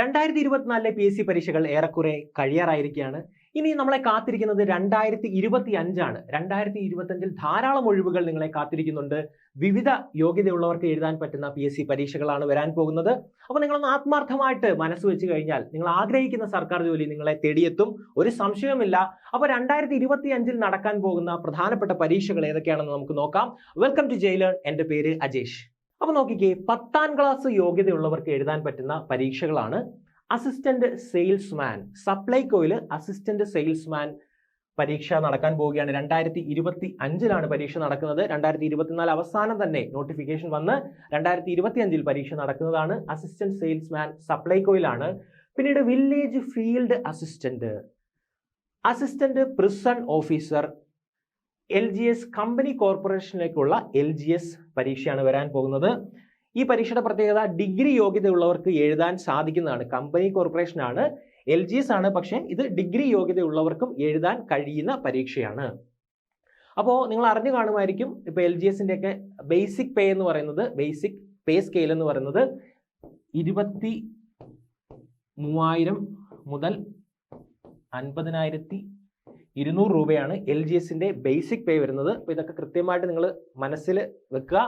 രണ്ടായിരത്തി ഇരുപത്തിനാലിലെ P S C പരീക്ഷകൾ ഏറെക്കുറെ കഴിയാറായിരിക്കുകയാണ്. ഇനി നമ്മളെ കാത്തിരിക്കുന്നത് രണ്ടായിരത്തി ഇരുപത്തി അഞ്ചാണ് രണ്ടായിരത്തി ഇരുപത്തി ധാരാളം ഒഴിവുകൾ നിങ്ങളെ കാത്തിരിക്കുന്നുണ്ട്. വിവിധ യോഗ്യതയുള്ളവർക്ക് എഴുതാൻ പറ്റുന്ന പി എസ് സി പരീക്ഷകളാണ് വരാൻ പോകുന്നത്. അപ്പോൾ നിങ്ങളൊന്ന് ആത്മാർത്ഥമായിട്ട് മനസ്സ് വെച്ച് കഴിഞ്ഞാൽ നിങ്ങൾ ആഗ്രഹിക്കുന്ന സർക്കാർ ജോലി നിങ്ങളെ തേടിയെത്തും. ഒരു സംശയവുമില്ല. അപ്പോൾ രണ്ടായിരത്തി ഇരുപത്തി അഞ്ചിൽ നടക്കാൻ പോകുന്ന പ്രധാനപ്പെട്ട പരീക്ഷകൾ ഏതൊക്കെയാണെന്ന് നമുക്ക് നോക്കാം. വെൽക്കം ടു ജയിലേൺ എന്റെ പേര് അജേഷ്. അപ്പോൾ നോക്കിക്കേ പത്താം ക്ലാസ് യോഗ്യതയുള്ളവർക്ക് എഴുതാൻ പറ്റുന്ന പരീക്ഷകളാണ് അസിസ്റ്റന്റ് സെയിൽസ്മാൻ സപ്ലൈകോയിൽ അസിസ്റ്റന്റ് സെയിൽസ്മാൻ പരീക്ഷ നടക്കാൻ പോവുകയാണ്. രണ്ടായിരത്തി ഇരുപത്തി അഞ്ചിലാണ് പരീക്ഷ നടക്കുന്നത്. രണ്ടായിരത്തി ഇരുപത്തിനാല് അവസാനം തന്നെ നോട്ടിഫിക്കേഷൻ വന്ന് രണ്ടായിരത്തി ഇരുപത്തി അഞ്ചിൽ പരീക്ഷ നടക്കുന്നതാണ് അസിസ്റ്റന്റ് സെയിൽസ്മാൻ സപ്ലൈകോയിലാണ്. പിന്നീട് village field assistant assistant prison officer L G S company കോർപ്പറേഷനിലേക്കുള്ള L G S പരീക്ഷയാണ് വരാൻ പോകുന്നത്. ഈ പരീക്ഷയുടെ പ്രത്യേകത ഡിഗ്രി യോഗ്യതയുള്ളവർക്ക് എഴുതാൻ സാധിക്കുന്നതാണ്. കമ്പനി കോർപ്പറേഷനാണ് എൽ ജി എസ് ആണ് പക്ഷേ ഇത് ഡിഗ്രി യോഗ്യതയുള്ളവർക്കും എഴുതാൻ കഴിയുന്ന പരീക്ഷയാണ്. അപ്പോൾ നിങ്ങൾ അറിഞ്ഞു കാണുമായിരിക്കും ഇപ്പോൾ എൽ ജി എസിന്റെ ഒക്കെ ബേസിക് പേ എന്ന് പറയുന്നത് ബേസിക് പേ സ്കെയിൽ എന്ന് പറയുന്നത് ഇരുപത്തി മൂവായിരം മുതൽ അൻപതിനായിരത്തി ഇരുന്നൂറ് രൂപയാണ് എൽ ജി എസിന്റെ ബേസിക് പേ വരുന്നത്. അപ്പോൾ ഇതൊക്കെ കൃത്യമായിട്ട് നിങ്ങൾ മനസ്സിൽ വെക്കുക.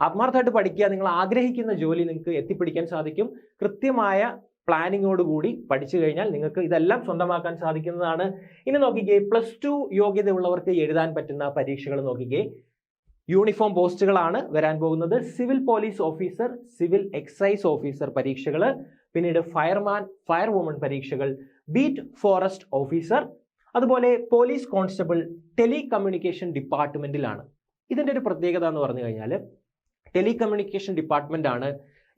ആത്മാർത്ഥമായിട്ട് പഠിക്കുക. നിങ്ങൾ ആഗ്രഹിക്കുന്ന ജോലി നിങ്ങൾക്ക് എത്തിപ്പിടിക്കാൻ സാധിക്കും. കൃത്യമായ പ്ലാനിങ്ങോട് കൂടി പഠിച്ചു കഴിഞ്ഞാൽ നിങ്ങൾക്ക് ഇതെല്ലാം സ്വന്തമാക്കാൻ സാധിക്കുന്നതാണ്. ഇനി നോക്കിക്കേ പ്ലസ് ടു യോഗ്യതയുള്ളവർക്ക് എഴുതാൻ പറ്റുന്ന പരീക്ഷകൾ നോക്കിക്കേ. യൂണിഫോം പോസ്റ്റുകളാണ് വരാൻ പോകുന്നത്. Civil police officer civil excise officer പരീക്ഷകൾ പിന്നീട് ഫയർമാൻ ഫയർ വുമൺ പരീക്ഷകൾ. ബീറ്റ് ഫോറസ്റ്റ് ഓഫീസർ അതുപോലെ പോലീസ് കോൺസ്റ്റബിൾ ടെലികമ്മ്യൂണിക്കേഷൻ ഡിപ്പാർട്ട്മെന്റിലാണ് ഇതിന്റെ ഒരു പ്രത്യേകത എന്ന് പറഞ്ഞു കഴിഞ്ഞാൽ ടെലികമ്മ്യൂണിക്കേഷൻ ഡിപ്പാർട്ട്മെന്റ് ആണ്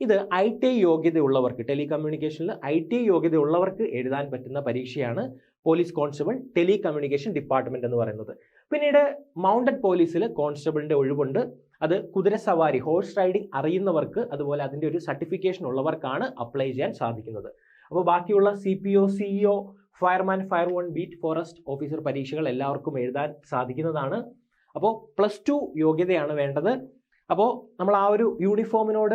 ഇത് ഐ ടി യോഗ്യതയുള്ളവർക്ക് ടെലികമ്മ്യൂണിക്കേഷനിൽ ഐ ടി യോഗ്യതയുള്ളവർക്ക് എഴുതാൻ പറ്റുന്ന പരീക്ഷയാണ് പോലീസ് കോൺസ്റ്റബിൾ ടെലികമ്മ്യൂണിക്കേഷൻ ഡിപ്പാർട്ട്മെന്റ് എന്ന് പറയുന്നത്. പിന്നീട് മൗണ്ടഡ് പോലീസിൽ കോൺസ്റ്റബിളിന്റെ ഒഴിവുണ്ട്. അത് കുതിരസവാരി ഹോഴ്സ് റൈഡിംഗ് അറിയുന്നവർക്ക് അതുപോലെ അതിന്റെ ഒരു സർട്ടിഫിക്കേഷൻ ഉള്ളവർക്കാണ് അപ്ലൈ ചെയ്യാൻ സാധിക്കുന്നത്. അപ്പോൾ ബാക്കിയുള്ള C P O CEO fireman fire one beat forest officer പരീക്ഷകൾ എല്ലാവർക്കും എഴുതാൻ സാധിക്കുന്നതാണ്. അപ്പോൾ പ്ലസ് ടു യോഗ്യതയാണ് വേണ്ടത്. അപ്പോൾ നമ്മൾ ആ ഒരു യൂണിഫോമിനോട്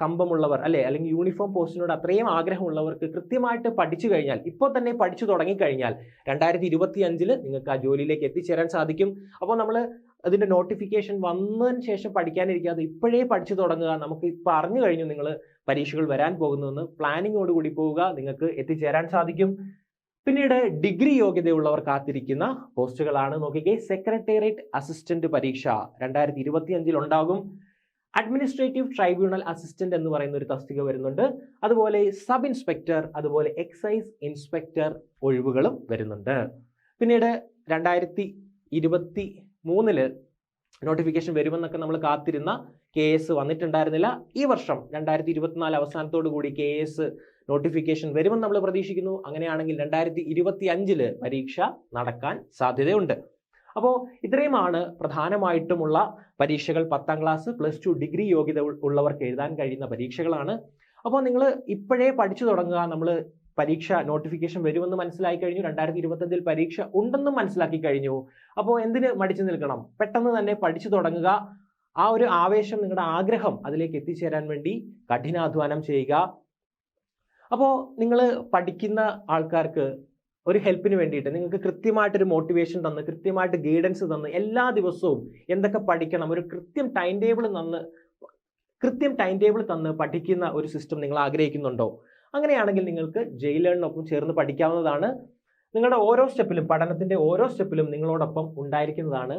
കമ്പമുള്ളവർ അല്ലെ? അല്ലെങ്കിൽ യൂണിഫോം പോസ്റ്റിനോട് അത്രയും ആഗ്രഹമുള്ളവർക്ക് കൃത്യമായിട്ട് പഠിച്ചു കഴിഞ്ഞാൽ ഇപ്പോൾ തന്നെ പഠിച്ചു തുടങ്ങിക്കഴിഞ്ഞാൽ രണ്ടായിരത്തി ഇരുപത്തി അഞ്ചിൽ നിങ്ങൾക്ക് ആ ജോലിയിലേക്ക് എത്തിച്ചേരാൻ സാധിക്കും. അപ്പോൾ നമ്മൾ അതിന്റെ നോട്ടിഫിക്കേഷൻ വന്നതിന് ശേഷം പഠിക്കാനിരിക്കാതെ ഇപ്പോഴേ പഠിച്ചു തുടങ്ങുക നമുക്ക് ഇപ്പോൾ അറിഞ്ഞു കഴിഞ്ഞു നിങ്ങൾ പരീക്ഷകൾ വരാൻ പോകുന്നുവെന്ന് പ്ലാനിങ്ങോട് കൂടി പോവുക നിങ്ങൾക്ക് എത്തിച്ചേരാൻ സാധിക്കും. പിന്നീട് ഡിഗ്രി യോഗ്യതയുള്ളവർ കാത്തിരിക്കുന്ന പോസ്റ്റുകളാണ്. നോക്കിക്കേ സെക്രട്ടേറിയറ്റ് അസിസ്റ്റന്റ് പരീക്ഷ രണ്ടായിരത്തി ഇരുപത്തി അഞ്ചിൽ ഉണ്ടാകും. അഡ്മിനിസ്ട്രേറ്റീവ് ട്രൈബ്യൂണൽ അസിസ്റ്റന്റ് എന്ന് പറയുന്ന ഒരു തസ്തിക വരുന്നുണ്ട്. അതുപോലെ സബ് ഇൻസ്പെക്ടർ അതുപോലെ എക്സൈസ് ഇൻസ്പെക്ടർ ഒഴിവുകളും വരുന്നുണ്ട്. പിന്നീട് രണ്ടായിരത്തി ഇരുപത്തി മൂന്നിൽ നോട്ടിഫിക്കേഷൻ വരുമെന്നൊക്കെ നമ്മൾ കാത്തിരുന്ന കെ എസ് വന്നിട്ടുണ്ടായിരുന്നില്ല. ഈ വർഷം രണ്ടായിരത്തി ഇരുപത്തിനാല് അവസാനത്തോടു കൂടി കെ എസ് നോട്ടിഫിക്കേഷൻ വരുമെന്ന് നമ്മൾ പ്രതീക്ഷിക്കുന്നു. അങ്ങനെയാണെങ്കിൽ രണ്ടായിരത്തി ഇരുപത്തി അഞ്ചിൽ പരീക്ഷ നടക്കാൻ സാധ്യതയുണ്ട്. അപ്പോൾ ഇത്രയുമാണ് പ്രധാനമായിട്ടുമുള്ള പരീക്ഷകൾ പത്താം ക്ലാസ് പ്ലസ് ടു ഡിഗ്രി യോഗ്യത ഉള്ളവർക്ക് എഴുതാൻ കഴിയുന്ന പരീക്ഷകളാണ്. അപ്പോൾ നിങ്ങൾ ഇപ്പോഴേ പഠിച്ചു തുടങ്ങുക. നമ്മൾ പരീക്ഷ നോട്ടിഫിക്കേഷൻ വരുമെന്ന് മനസ്സിലാക്കി കഴിഞ്ഞു. രണ്ടായിരത്തി ഇരുപത്തഞ്ചിൽ പരീക്ഷ ഉണ്ടെന്നും മനസ്സിലാക്കി കഴിഞ്ഞു. അപ്പോൾ എന്തിന് മടിച്ചു നിൽക്കണം? പെട്ടെന്ന് തന്നെ പഠിച്ചു തുടങ്ങുക. ആ ഒരു ആവേശം നിങ്ങളുടെ ആഗ്രഹം അതിലേക്ക് എത്തിച്ചേരാൻ വേണ്ടി കഠിനാധ്വാനം ചെയ്യുക. അപ്പോൾ നിങ്ങൾ പഠിക്കുന്ന ആൾക്കാർക്ക് ഒരു ഹെൽപ്പിന് വേണ്ടിയിട്ട് നിങ്ങൾക്ക് കൃത്യമായിട്ടൊരു മോട്ടിവേഷൻ തന്ന് കൃത്യമായിട്ട് ഗൈഡൻസ് തന്ന് എല്ലാ ദിവസവും എന്തൊക്കെ പഠിക്കണം ഒരു കൃത്യം ടൈം ടേബിൾ തന്ന് കൃത്യം ടൈം ടേബിൾ തന്ന് പഠിക്കുന്ന ഒരു സിസ്റ്റം നിങ്ങൾ ആഗ്രഹിക്കുന്നുണ്ടോ? അങ്ങനെയാണെങ്കിൽ നിങ്ങൾക്ക് ജയിലേണിനൊപ്പം ചേർന്ന് പഠിക്കാവുന്നതാണ്. നിങ്ങളുടെ ഓരോ സ്റ്റെപ്പിലും പഠനത്തിന്റെ ഓരോ സ്റ്റെപ്പിലും നിങ്ങളോടൊപ്പം ഉണ്ടായിരിക്കുന്നതാണ്.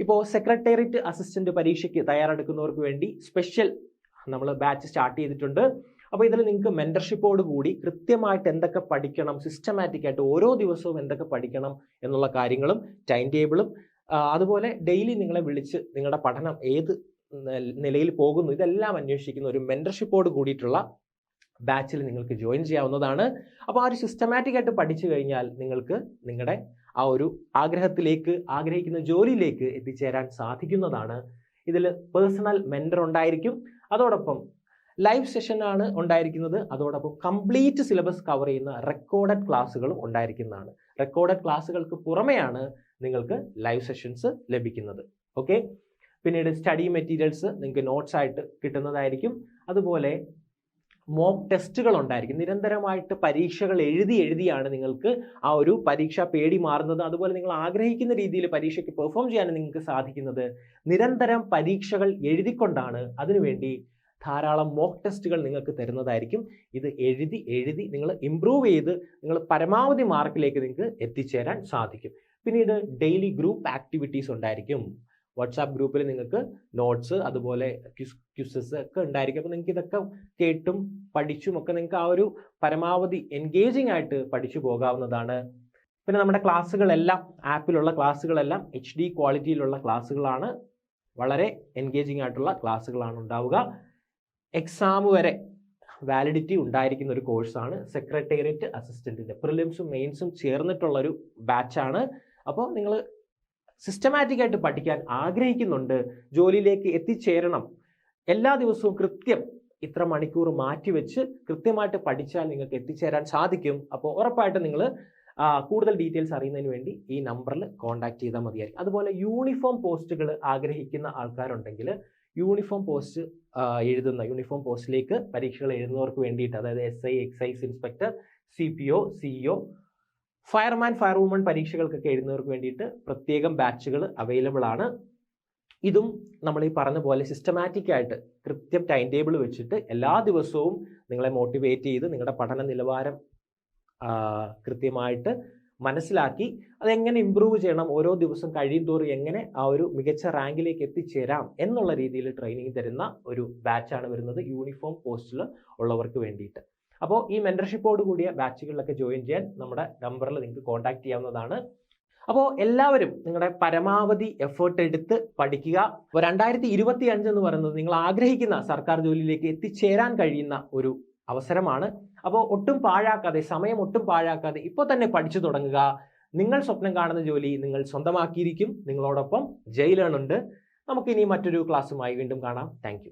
ഇപ്പോൾ സെക്രട്ടേറിയറ്റ് അസിസ്റ്റന്റ് പരീക്ഷയ്ക്ക് തയ്യാറെടുക്കുന്നവർക്ക് വേണ്ടി സ്പെഷ്യൽ നമ്മൾ ബാച്ച് സ്റ്റാർട്ട് ചെയ്തിട്ടുണ്ട്. അപ്പോൾ ഇതിൽ നിങ്ങൾക്ക് മെന്റർഷിപ്പോട് കൂടി കൃത്യമായിട്ട് എന്തൊക്കെ പഠിക്കണം സിസ്റ്റമാറ്റിക് ആയിട്ട് ഓരോ ദിവസവും എന്തൊക്കെ പഠിക്കണം എന്നുള്ള കാര്യങ്ങളും ടൈം ടേബിളും അതുപോലെ ഡെയിലി നിങ്ങളെ വിളിച്ച് നിങ്ങളുടെ പഠനം ഏത് നിലയിൽ പോകുന്നു ഇതെല്ലാം അന്വേഷിക്കുന്ന ഒരു മെന്റർഷിപ്പോട് കൂടിയിട്ടുള്ള ബാച്ചിൽ നിങ്ങൾക്ക് ജോയിൻ ചെയ്യാവുന്നതാണ്. അപ്പോൾ ആ ഒരു സിസ്റ്റമാറ്റിക് ആയിട്ട് പഠിച്ചു കഴിഞ്ഞാൽ നിങ്ങൾക്ക് നിങ്ങളുടെ ആ ഒരു ആഗ്രഹത്തിലേക്ക് ആഗ്രഹിക്കുന്ന ജോലിയിലേക്ക് എത്തിച്ചേരാൻ സാധിക്കുന്നതാണ്. ഇതിൽ പേഴ്സണൽ മെന്റർ ഉണ്ടായിരിക്കും. അതോടൊപ്പം ലൈവ് സെഷനാണ് ഉണ്ടായിരിക്കുന്നത്. അതോടൊപ്പം കംപ്ലീറ്റ് സിലബസ് കവർ ചെയ്യുന്ന റെക്കോർഡഡ് ക്ലാസ്സുകളും ഉണ്ടായിരിക്കുന്നതാണ്. റെക്കോർഡഡ് ക്ലാസ്സുകൾക്ക് പുറമെയാണ് നിങ്ങൾക്ക് ലൈവ് സെഷൻസ് ലഭിക്കുന്നത്. ഓക്കെ പിന്നീട് സ്റ്റഡി മെറ്റീരിയൽസ് നിങ്ങൾക്ക് നോട്ട്സ് ആയിട്ട് കിട്ടുന്നതായിരിക്കും. അതുപോലെ മോക്ക് ടെസ്റ്റുകൾ ഉണ്ടായിരിക്കും നിരന്തരമായിട്ട് പരീക്ഷകൾ എഴുതി എഴുതിയാണ് നിങ്ങൾക്ക് ആ ഒരു പരീക്ഷ പേടി മാറുന്നത്. അതുപോലെ നിങ്ങൾ ആഗ്രഹിക്കുന്ന രീതിയിൽ പരീക്ഷയ്ക്ക് പെർഫോം ചെയ്യാൻ നിങ്ങൾക്ക് സാധിക്കുന്നത് നിരന്തരം പരീക്ഷകൾ എഴുതിക്കൊണ്ടാണ്. അതിനുവേണ്ടി ധാരാളം മോക്ക് ടെസ്റ്റുകൾ നിങ്ങൾക്ക് തരുന്നതായിരിക്കും. ഇത് എഴുതി എഴുതി നിങ്ങൾ ഇമ്പ്രൂവ് ചെയ്ത് നിങ്ങൾ പരമാവധി മാർക്കിലേക്ക് നിങ്ങൾക്ക് എത്തിച്ചേരാൻ സാധിക്കും. പിന്നീട് ഡെയിലി ഗ്രൂപ്പ് ആക്ടിവിറ്റീസ് ഉണ്ടായിരിക്കും. വാട്സാപ്പ് ഗ്രൂപ്പിൽ നിങ്ങൾക്ക് നോട്ട്സ് അതുപോലെ ക്യൂസസ് ഒക്കെ ഉണ്ടായിരിക്കും. അപ്പോൾ നിങ്ങൾക്ക് ഇതൊക്കെ കേട്ടും പഠിച്ചും ഒക്കെ നിങ്ങൾക്ക് ആ ഒരു പരമാവധി എൻഗേജിങ് ആയിട്ട് പഠിച്ചു പോകാവുന്നതാണ്. പിന്നെ നമ്മുടെ ക്ലാസ്സുകളെല്ലാം ആപ്പിലുള്ള ക്ലാസ്സുകളെല്ലാം എച്ച് ഡി ക്വാളിറ്റിയിലുള്ള ക്ലാസ്സുകളാണ്. വളരെ എൻഗേജിങ് ആയിട്ടുള്ള ക്ലാസ്സുകളാണ് ഉണ്ടാവുക. എക്സാം വരെ വാലിഡിറ്റി ഉണ്ടായിരിക്കുന്ന ഒരു കോഴ്സാണ് സെക്രട്ടേറിയറ്റ് അസിസ്റ്റന്റിന്റെ പ്രിലിംസും മെയിൻസും ചേർന്നിട്ടുള്ളൊരു ബാച്ചാണ് അപ്പോൾ നിങ്ങൾ സിസ്റ്റമാറ്റിക് ആയിട്ട് പഠിക്കാൻ ആഗ്രഹിക്കുന്നുണ്ട്. ജോലിയിലേക്ക് എത്തിച്ചേരണം. എല്ലാ ദിവസവും കൃത്യം ഇത്ര മണിക്കൂർ മാറ്റിവെച്ച് കൃത്യമായിട്ട് പഠിച്ചാൽ നിങ്ങൾക്ക് എത്തിച്ചേരാൻ സാധിക്കും. അപ്പോൾ ഉറപ്പായിട്ടും നിങ്ങൾ കൂടുതൽ ഡീറ്റെയിൽസ് അറിയുന്നതിന് വേണ്ടി ഈ നമ്പറിൽ കോൺടാക്ട് ചെയ്താൽ മതിയായിരിക്കും. അതുപോലെ യൂണിഫോം പോസ്റ്റുകൾ ആഗ്രഹിക്കുന്ന ആൾക്കാരുണ്ടെങ്കിൽ യൂണിഫോം പോസ്റ്റ് എഴുതുന്ന യൂണിഫോം പോസ്റ്റിലേക്ക് പരീക്ഷകൾ എഴുതുന്നവർക്ക് വേണ്ടിയിട്ട് അതായത് S I excise inspector C P O CEO fireman fire woman പരീക്ഷകൾക്കൊക്കെ എഴുതുന്നവർക്ക് വേണ്ടിയിട്ട് പ്രത്യേകം ബാച്ചുകൾ അവൈലബിൾ ആണ്. ഇതും നമ്മൾ ഈ പറഞ്ഞ പോലെ സിസ്റ്റമാറ്റിക് ആയിട്ട് കൃത്യം ടൈം ടേബിൾ വെച്ചിട്ട് എല്ലാ ദിവസവും നിങ്ങളെ മോട്ടിവേറ്റ് ചെയ്ത് നിങ്ങളുടെ പഠന നിലവാരം കൃത്യമായിട്ട് മനസ്സിലാക്കി അതെങ്ങനെ ഇമ്പ്രൂവ് ചെയ്യണം ഓരോ ദിവസം കഴിയും തോറും എങ്ങനെ ആ ഒരു മികച്ച റാങ്കിലേക്ക് എത്തിച്ചേരാം എന്നുള്ള രീതിയിൽ ട്രെയിനിങ് തരുന്ന ഒരു ബാച്ചാണ് വരുന്നത്. യൂണിഫോം പോസ്റ്റിൽ ഉള്ളവർക്ക് വേണ്ടിയിട്ട്. അപ്പോൾ ഈ മെന്റർഷിപ്പോട് കൂടിയ ബാച്ചുകളിലൊക്കെ ജോയിൻ ചെയ്യാൻ നമ്മുടെ നമ്പറിൽ നിങ്ങൾക്ക് കോൺടാക്ട് ചെയ്യാവുന്നതാണ്. അപ്പോൾ എല്ലാവരും നിങ്ങളുടെ പരമാവധി എഫേർട്ട് എടുത്ത് പഠിക്കുക. അപ്പോൾ രണ്ടായിരത്തി ഇരുപത്തി അഞ്ച് എന്ന് പറയുന്നത് നിങ്ങൾ ആഗ്രഹിക്കുന്ന സർക്കാർ ജോലിയിലേക്ക് എത്തിച്ചേരാൻ കഴിയുന്ന ഒരു അവസരമാണ്. അപ്പോൾ ഒട്ടും പാഴാക്കാതെ സമയം ഒട്ടും പാഴാക്കാതെ ഇപ്പോൾ തന്നെ പഠിച്ചു തുടങ്ങുക. നിങ്ങൾ സ്വപ്നം കാണുന്ന ജോലി നിങ്ങൾ സ്വന്തമാക്കിയിരിക്കും. നിങ്ങളോടൊപ്പം ജയിലേണുണ്ട് നമുക്കിനി മറ്റൊരു ക്ലാസ്സുമായി വീണ്ടും കാണാം. താങ്ക്